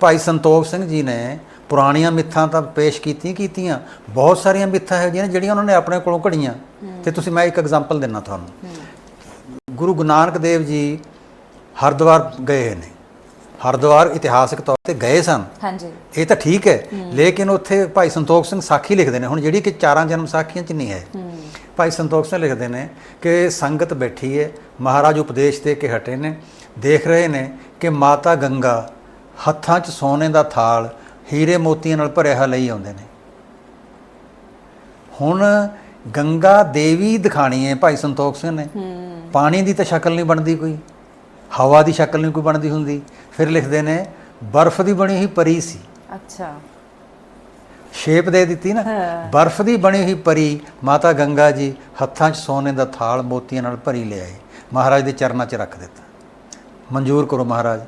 ਭਾਈ ਸੰਤੋਖ ਸਿੰਘ ਜੀ ਨੇ ਪੁਰਾਣੀਆਂ ਮਿੱਥਾਂ ਤਾਂ ਪੇਸ਼ ਕੀਤੀਆਂ ਕੀਤੀਆਂ ਬਹੁਤ ਸਾਰੀਆਂ ਮਿੱਥਾਂ ਹੈ ਜਿਹੜੀਆਂ ਜਿਹੜੀਆਂ ਉਹਨਾਂ ਨੇ ਆਪਣੇ ਕੋਲੋਂ ਘੜੀਆਂ। ਤੇ ਤੁਸੀਂ ਮੈਂ ਇੱਕ ਐਗਜ਼ਾਮਪਲ ਦਿੰਨਾ ਤੁਹਾਨੂੰ। ਗੁਰੂ ਗੁਰੂ ਨਾਨਕ ਦੇਵ ਜੀ ਹਰਿਦੁਆਰ ਗਏ ਨੇ। ਹਰਿਦੁਆਰ ਇਤਿਹਾਸਕ ਤੌਰ ਤੇ ਗਏ ਸਨ। ਹਾਂਜੀ। ਇਹ ਤਾਂ ਠੀਕ ਹੈ। ਲੇਕਿਨ ਉੱਥੇ ਭਾਈ ਸੰਤੋਖ ਸਿੰਘ ਸਾਖੀ ਲਿਖਦੇ ਨੇ। ਹੁਣ ਜਿਹੜੀ ਕਿ ਚਾਰਾਂ ਜਨਮ ਸਾਖੀਆਂ ਚ ਨਹੀਂ ਹੈ। ਭਾਈ ਸੰਤੋਖ ਸਿੰਘ ਲਿਖਦੇ ਨੇ ਕਿ ਸੰਗਤ ਬੈਠੀ ਹੈ ਮਹਾਰਾਜ ਉਪਦੇਸ਼ ਦੇ ਕੇ ਹਟੇ ਨੇ ਦੇਖ ਰਹੇ ਨੇ ਕਿ ਮਾਤਾ ਗੰਗਾ ਹੱਥਾਂ 'ਚ ਸੋਨੇ ਦਾ ਥਾਲ ਹੀਰੇ ਮੋਤੀਆਂ ਨਾਲ ਭਰਿਆ ਹੋਇਆ ਲਈ ਆਉਂਦੇ ਨੇ। ਹੁਣ ਗੰਗਾ ਦੇਵੀ ਦਿਖਾਣੀ ਹੈ ਭਾਈ ਸੰਤੋਖ ਸਿੰਘ ਨੇ। ਪਾਣੀ ਦੀ ਤਾਂ ਸ਼ਕਲ ਨਹੀਂ ਬਣਦੀ ਕੋਈ ਹਵਾ ਦੀ ਸ਼ਕਲ ਨਹੀਂ ਕੋਈ ਬਣਦੀ ਹੁੰਦੀ। ਫਿਰ ਲਿਖਦੇ ਨੇ ਬਰਫ਼ ਦੀ ਬਣੀ ਹੋਈ ਪਰੀ ਸੀ। ਅੱਛਾ। ਸ਼ੇਪ ਦੇ ਦਿੱਤੀ ਨਾ। ਬਰਫ਼ ਦੀ ਬਣੀ ਹੋਈ ਪਰੀ ਮਾਤਾ ਗੰਗਾ ਜੀ ਹੱਥਾਂ 'ਚ ਸੋਨੇ ਦਾ ਥਾਲ ਮੋਤੀਆਂ ਨਾਲ ਭਰੀ ਲਿਆਏ। ਮਹਾਰਾਜ ਦੇ ਚਰਨਾਂ 'ਚ ਰੱਖ ਦਿੱਤਾ। ਮਨਜ਼ੂਰ ਕਰੋ ਮਹਾਰਾਜ।